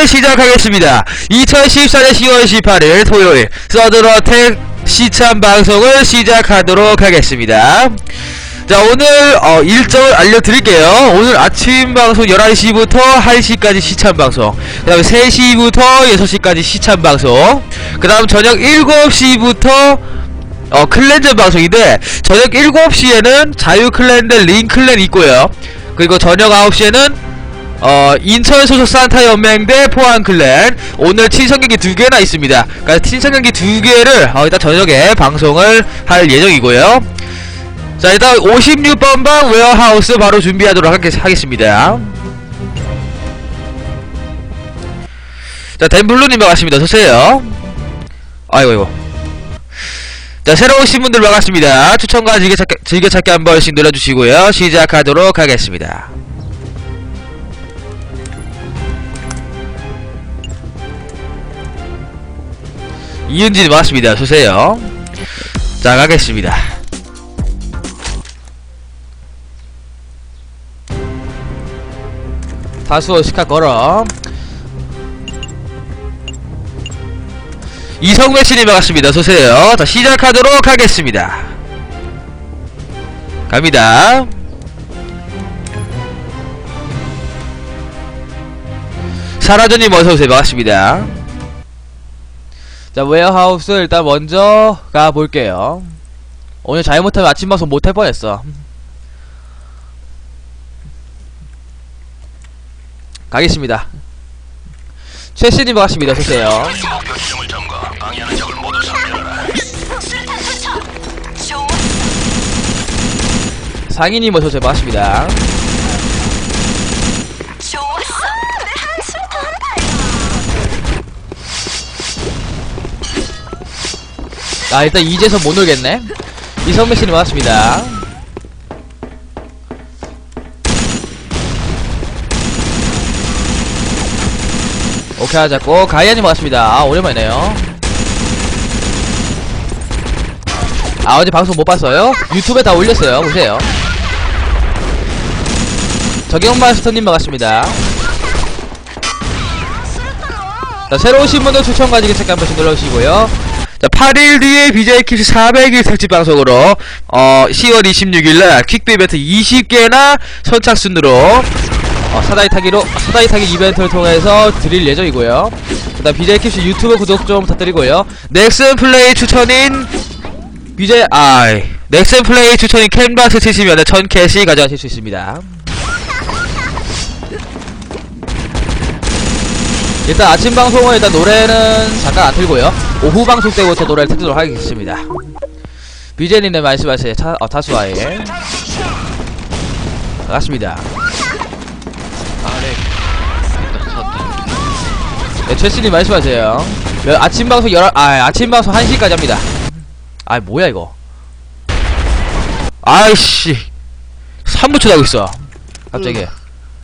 방송을 시작하겠습니다. 2014년 10월 18일 토요일 서든어택 시참 방송을 시작하도록 하겠습니다. 자 오늘 어, 일정을 알려드릴게요. 오늘 아침 방송 11시부터 1시까지 시참 방송 그 다음에 3시부터 6시까지 시참 방송 그 다음 저녁 7시부터 어 클랜전 방송인데 저녁 7시에는 자유 클랜드 링 클랜 있고요 그리고 저녁 9시에는 어 인천 소속 산타 연맹 대 포항 클랜. 오늘 친선 경기 두 개나 있습니다. 그러니까 친선 경기 두 개를 어, 일단 저녁에 방송을 할 예정이고요. 자 일단 56번 방 웨어하우스 바로 준비하도록 하겠, 하겠습니다. 자 댄블루님 반갑습니다. 어서오세요. 아이고 이고. 자 새로 오신 분들 반갑습니다. 추천과 즐겨찾기, 즐겨찾기 한 번씩 눌러주시고요. 시작하도록 하겠습니다 이은진이 반갑습니다 어서오세요 자 가겠습니다 다수어 시카 걸어 이성배 씨님 반갑습니다. 어서오세요. 자, 시작하도록 하겠습니다. 갑니다. 사라조님 어서오세요. 반갑습니다. 자, 웨어하우스 일단 먼저 가볼게요. 오늘 잘못하면 아침 방송 못 할 뻔했어. 가겠습니다. 최씨님 반갑습니다. 좋아! 상인님 어서오세요. 반갑습니다. 아 일단 이제서 못 놀겠네. 이성배 씨님 반갑습니다. 오케이 하자고. 가이아님 반갑습니다. 아 오랜만이네요. 아 어제 방송 못 봤어요? 유튜브에 다 올렸어요. 보세요. 적용마스터님 반갑습니다. 자 새로 오신 분들 추천 가지고 체크 한 번씩 눌러주시고요 자 8일 뒤에 BJ 킵스 400일 특집 방송으로 어 10월 26일날 퀵비 이벤트 20개나 선착순으로 어, 사다리 타기로 사다리 타기 이벤트를 통해서 드릴 예정이고요. 그다음 BJ 킵스 유튜브 구독 좀 부탁드리고요. 넥슨 플레이 추천인 BJ 아이 넥슨 플레이 추천인 캔버스 치시면 1000캐시 가져가실 수 있습니다. 일단 아침 방송은 일단 노래는 잠깐 안 틀고요. 오후 방송 때부터 노래를 틀도록 하겠습니다. BJ님네 말씀하세요. 타, 어, 타수아에. 반갑습니다. 네, 최씨님 말씀하세요. 몇- 아침 방송 열아 아, 아침 방송 1시까지 합니다. 아, 뭐야, 이거. 아이씨. 3분 쳐다고 있어. 갑자기.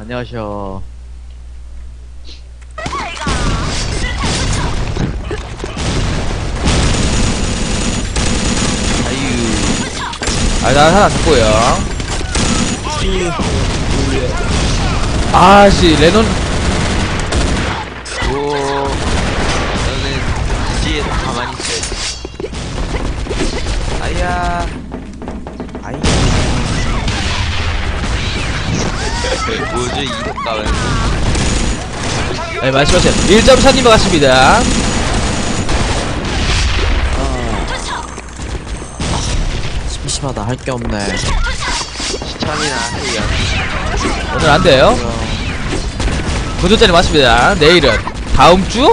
안녕하셔. 아, 나 하나 듣고요. 아 씨, 레논, 오, 너는 뒤에 가만히 있어야지. 아야. 아이. 뭐죠, 이름 가면. 네, 말씀하세요. 1.4님 반갑습니다. 심심하다, 할 게 없네. 시청이나 해요. 오늘 안 돼요. 구독자님 맞습니다. 내일은 다음 주?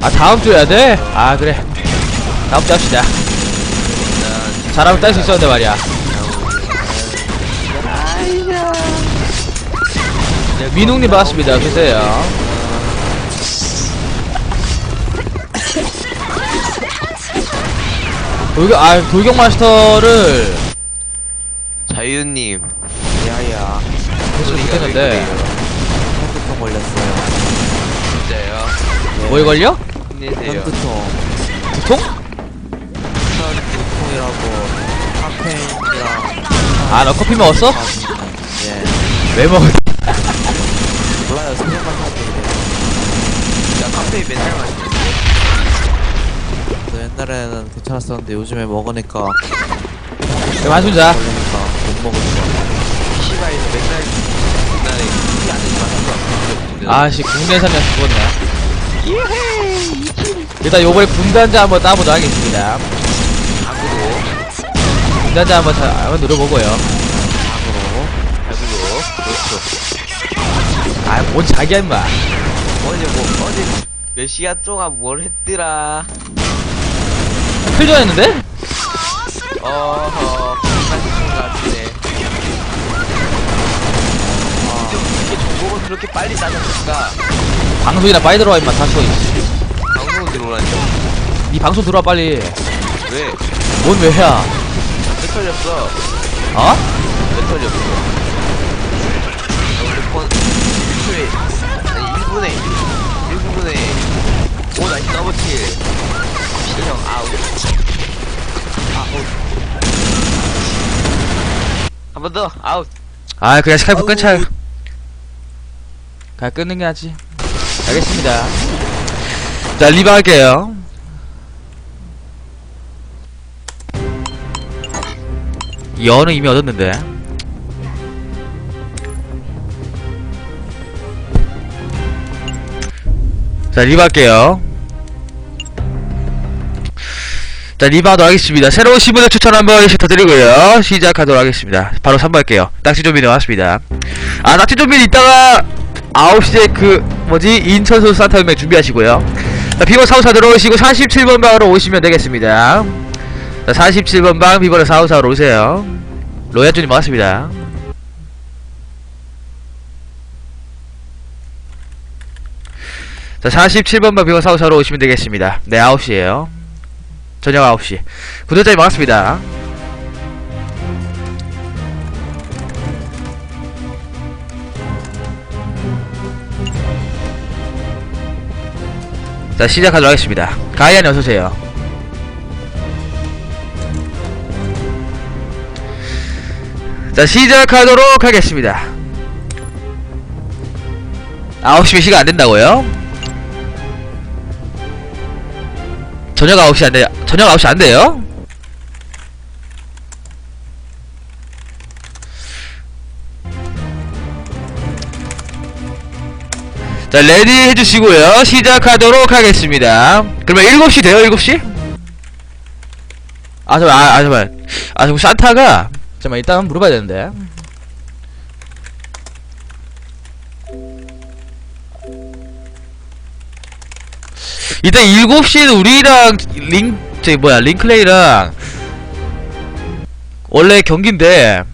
아 다음 주 해야 돼? 아 그래. 다음 주 합시다. 잘하면 딸 수 있었는데 말이야. 네, 민웅님 반갑습니다. 주세요. 돌격 아 돌격 마스터를 자유님. 야야. 했으면 좋겠는데 핸드폰 걸렸어요. 진짜요? 뭐에 걸려? 힘내세요. 핸드폰. 두통? 핸드폰이라고 카페인이랑. 아너 커피 먹었어? 예. 왜 먹었어? 몰라요. 생각만 하는데. 콜라페이 맨날 마시는데. 옛날에는 괜찮았었는데 요즘에 먹으니까 만순자. 걸리니까 못 먹을 거. 시바에서 맨날 옛날에 이 안에 마시고 아씨 국내산 약 죽었네. 일단 요번에 분단자 한번 따보도록 하겠습니다. 악으로. 분단자 한번 다 한번 누려보고요. 악으로. 악으로 그렇죠. 아 뭔 자기야 임마. 어제 뭐 어제 몇 시간 동안 뭘 했더라. 필전했는데? 어허 같은데. 어, 이렇게 정보가 그렇게 빨리 따졌을까? 방송이나 빨리 들어와 임마 다소 방송 들어오라니까. 니 방송 들어와 빨리 왜? 뭔 왜야 몇 털렸어? 어? 몇 털렸어? 우리 폰 1초에 아니 1분에 1분에 오 나이스 더블킬 실 형 아웃. 아웃. 한 번 더 아웃. 아 그냥 스카이프 아우. 끊자. 그냥 끊는 게 낫지. 알겠습니다. 자 리바 할게요. 연은 이미 얻었는데. 자 리바 할게요 자 리바도 하겠습니다. 새로운 신분을 추천 한번 부탁드리고요. 시작하도록 하겠습니다. 바로 3번 할게요. 낙지 좀비 나왔습니다. 아 낙지 좀비 이따가 9시에 그 뭐지? 인천소 산타 연맹 준비하시고요. 자 비버 사우사 들어오시고 47번 방으로 오시면 되겠습니다. 자 47번 방 비버를 사우사로 오세요. 로얄준이 반갑습니다. 자 47번 방 비버 사우사로 오시면 되겠습니다. 네 9시에요 저녁 9시. 구독자님 반갑습니다. 자 시작하도록 하겠습니다. 가이안이 어서오세요. 자 시작하도록 하겠습니다. 9시면 시간 안된다고요? 저녁 9시 안 돼 저녁 9시 안 돼요? 자 레디 해주시고요. 시작하도록 하겠습니다. 그러면 7시 돼요 7시? 아 잠깐 아, 아 잠깐 아 잠깐 산타가. 잠깐 이따 한번 물어봐야 되는데 일단 7시에는 우리랑 링 저기 뭐야 링클레이랑 원래 경기인데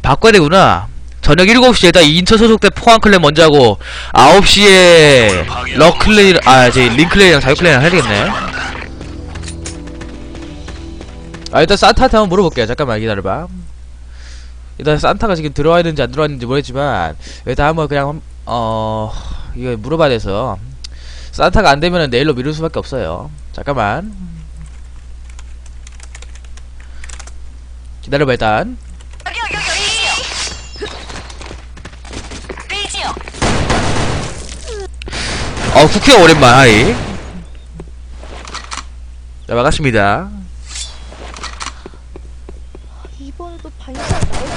바꿔야 되구나. 저녁 7시에 일단 인천 소속대 포항클레 먼저 하고 9시에 러클레이 아 저기 링클레이랑 자유클레이랑 해야 되겠네. 아 일단 산타한테 한번 물어볼게요. 잠깐만 기다려봐. 일단 산타가 지금 들어와 있는지 안 들어와 있는지 모르겠지만 일단 한번 그냥 한- 어 이거 물어봐야 돼서 산타가 안 되면은 내일로 미룰 수밖에 없어요 잠깐만 기다려봐 일단 여기 여기 여기 페이지요. 페이지요. 어 쿠키가 오랜만 하이 자 반갑습니다 이번에도 발사 나올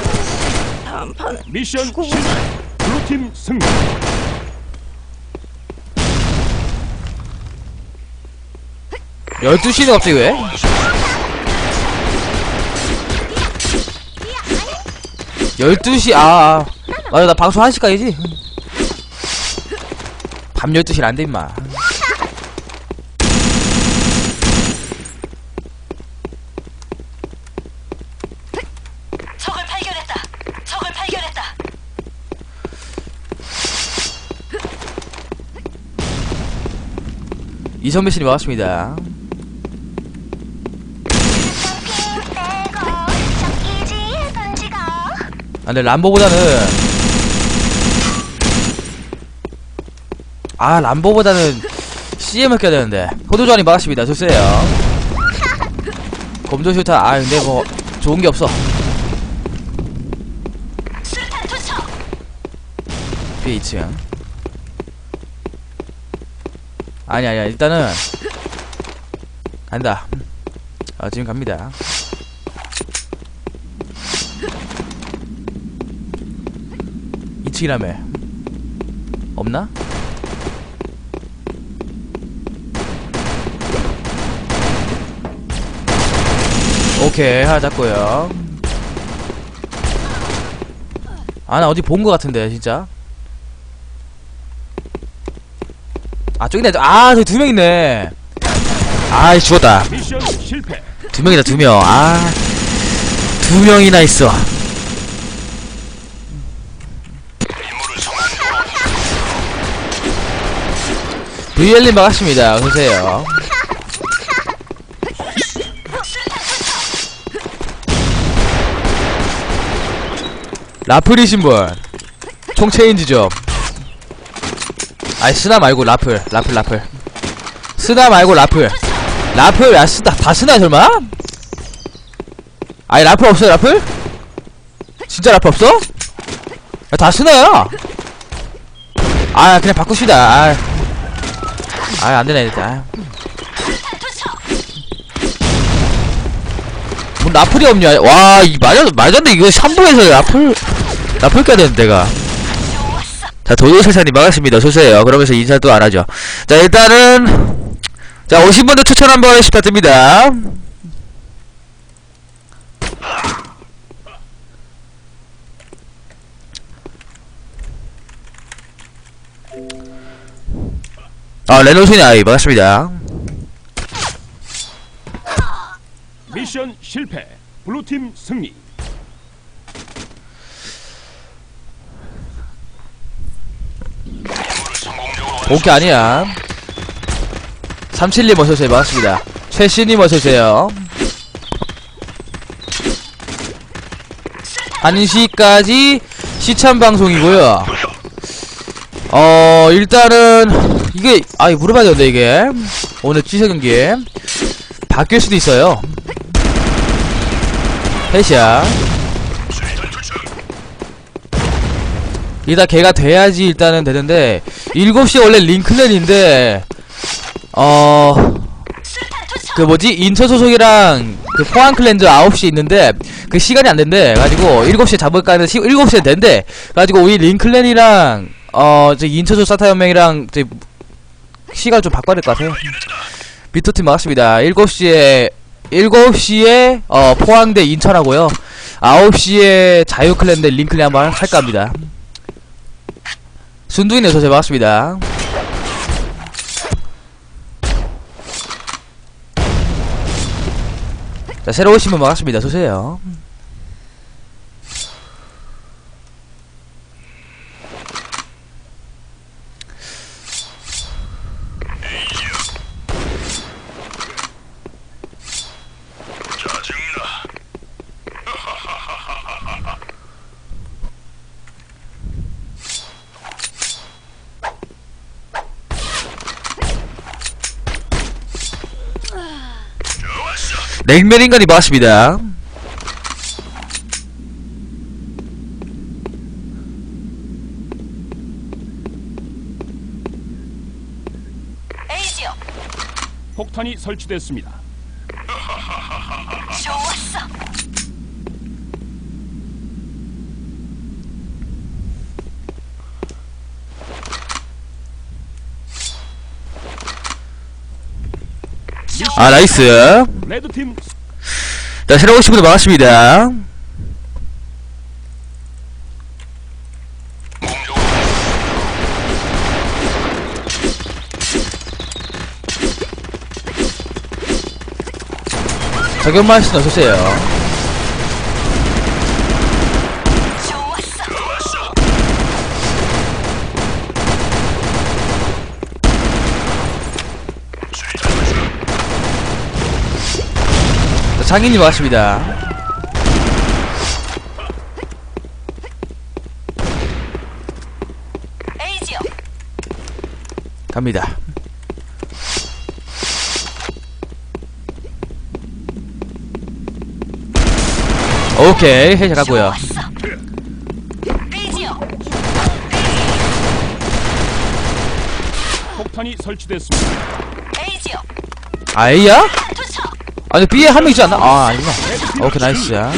다음 판 미션 실패. 블루팀 승리. 열두 시는 갑자기 왜? 열두 시 아, 아 맞아 나 방송 1시까지지 밤 12시는 안 돼 임마 적을 발견했다. 적을 발견했다. 이선배 씨님 반갑습니다 아 근데 람보보다는 아 람보보다는 CM을 껴야 되는데. 호두전이 반갑습니다. 주세요. 검도 슈타 아 근데 뭐 좋은 게 없어. B 2층. 아니 아니야 일단은 간다. 아 지금 갑니다 이층이라며. 없나? 오케이 하나 잡고요. 아 나 어디 본 거 같은데 진짜. 아 저기네. 아 저기 두 명 있네. 아이 죽었다. 두 명이다 두명아 두 명이나 있어 VL님 반갑습니다. 어서오세요. 라플이신 분. 총 체인지 좀. 아니 스나 말고 라플. 라플 라플. 스나 말고 라플. 라플 야 스나 다 스나 설마? 아니 라플 없어요 라플? 진짜 라플 없어? 야, 다 스나야 아 그냥 바꿉시다. 아, 아 안되네 일단. 뭐 라플이 없냐? 와이 말도 말도 이거 3부에서 라플 라플 껴야 되는데 내가. 자 도도설사님 반갑습니다. 어서오세요. 그러면서 인사 또 안하죠. 자 일단은 자 오신 분들 추천 한번 부탁드립니다 아 레노신이 아이 반갑습니다. 미션 실패. 블루팀 승리. 오케이 아니야. 37님 어서오세요. 반갑습니다. 최씨님 어서오세요. 1시까지 시참 방송이고요. 어 일단은 이게 아 물어봐야 되는데 이게. 오늘 취재 경기 바뀔 수도 있어요. 해시야. 이다 걔가 돼야지 일단은 되는데 7시에 원래 링클랜인데 어... 그 뭐지? 인처 소속이랑 그 포항 클랜저 9시 있는데 그 시간이 안 된대. 가지고 7시에 잡을까 하는데 시, 7시에 된대. 가지고 우리 링클랜이랑 어저 인처 소속 사타 연맹이랑 저 시간을 좀 바꿔야 될 것 같아요. 비토팀 반갑습니다. 7시에 7시에 어 포항 대 인천하고요. 9시에 자유클랜 대 링클랜 한번 할까 합니다. 순두이네 어서오세요 반갑습니다. 자 새로 오신 분 반갑습니다. 어서오세요 냉면 인간이 반갑습니다 에이지요. 폭탄이 설치됐습니다. 좋았어. 아 나이스 레드팀. 자 새로 오신 분들 반갑습니다. 저격만 씨는 어서오세요 좋았어. 자 장인님 반갑습니다 에이지요. 갑니다 오케이 해제 가고요 좋았어. 에이지요. 폭탄이 설치됐습니다. 아 A야? 아니 B에 한 명 있지 않나? 아 아니구나. 오케이 나이스. 닥쳐.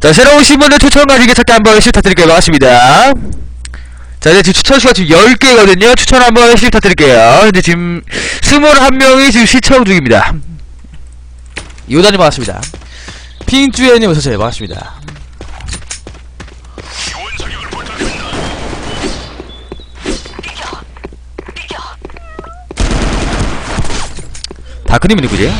자 새로운 신분들 추천 가지기 찾기 한 번씩 부탁드릴게요. 반갑습니다. 자 이제 지금 추천 수가 지금 10개거든요. 추천 한 번씩 부탁드릴게요. 근데 지금 21명이 지금 시청 중입니다. 요단님 반갑습니다. 핑주애님 어서오세요. 반갑습니다 다크님이 누구지?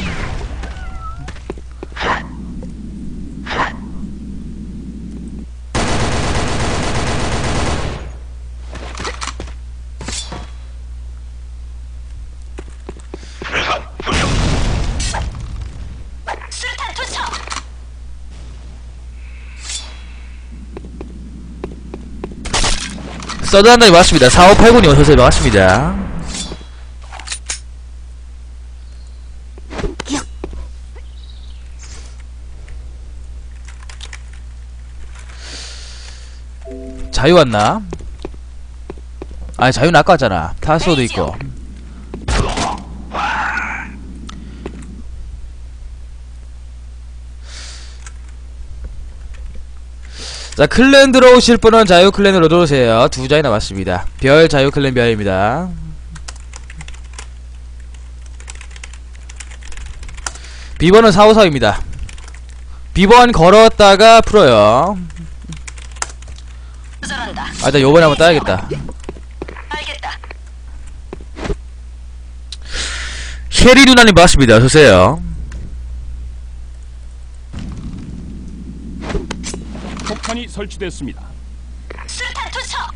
수류탄 투척. 서드한다님 반갑습니다 4589님 어서오세요 반갑습니다 자유 왔나? 아니 자유는 아까 왔잖아. 타소도 있고. 자 클랜 들어오실 분은 자유 클랜으로 들어오세요. 두 자리 남았습니다. 별 자유 클랜 별입니다. 비번은 454입니다. 비번 걸었다가 풀어요 조절한다. 아 일단 요번에 한번 따야겠다 알겠다. 쉐리 누나님 반갑습니다 어서오세요 폭탄이 설치됐습니다. 수류탄 투척.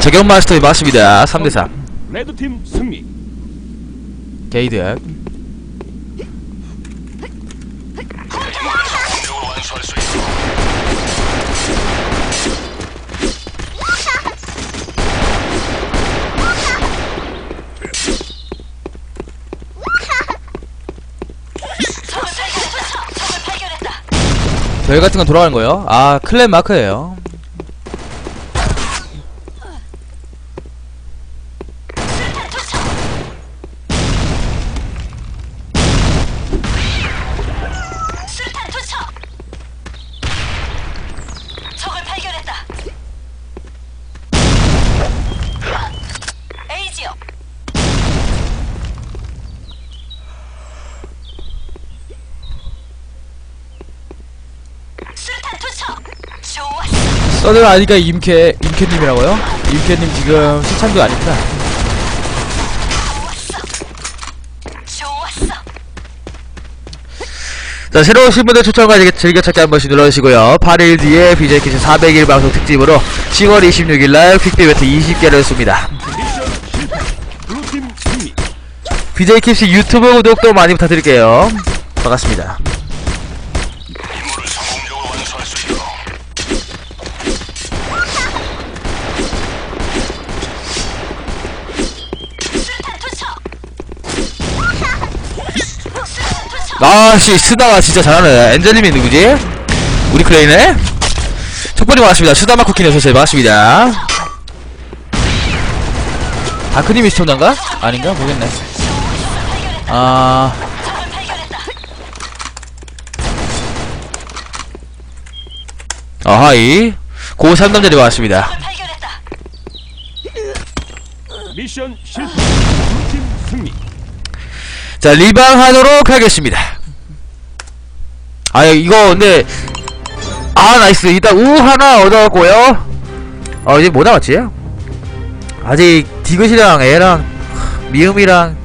적용 마스터님 반갑습니다 3대3 레드팀 승리. 게이드 별 같은 건 돌아가는 거예요. 아 클랜 마크예요 서드 아니까 임캐 임캐님이라고요? 임캐님 지금 시참도 아닙니다. 자 새로운 신분들 추천과 즐겨찾기 한 번씩 눌러주시고요 8일 뒤에 BJKC 400일 방송 특집으로 10월 26일날 퀵비 이벤트 20개를 씁니다. BJKC 유튜브 구독도 많이 부탁드릴게요 반갑습니다 아씨 스다가 진짜 잘하네 엔젤님이 누구지? 우리 클레이네? 첫 번째 반갑습니다 수다마 쿠키님 어서오세요 반갑습니다 다크님이 시청자인가? 아닌가? 모르겠네 아... 고3 남자리 반갑습니다 적을 발견했다. 미션 실패. 자 리방하도록 하겠습니다. 아 이거 근데 아 나이스. 일단 우 하나 얻어갖고요. 어 이제 뭐 남았지? 아직 디귿이랑 애랑 미음이랑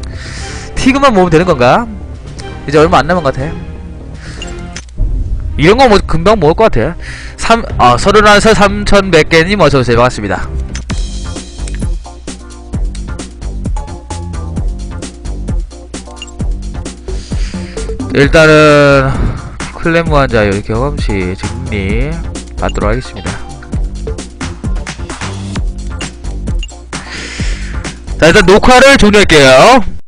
티그만 모으면 되는 건가? 이제 얼마 안 남은 것 같아. 이런 거 뭐 금방 모을 것 같아. 3, 아, 31살 3100개님 어서오세요 반갑습니다 일단은 클랜 무한자유 경험치 정리 받도록 하겠습니다. 자 일단 녹화를 종료할게요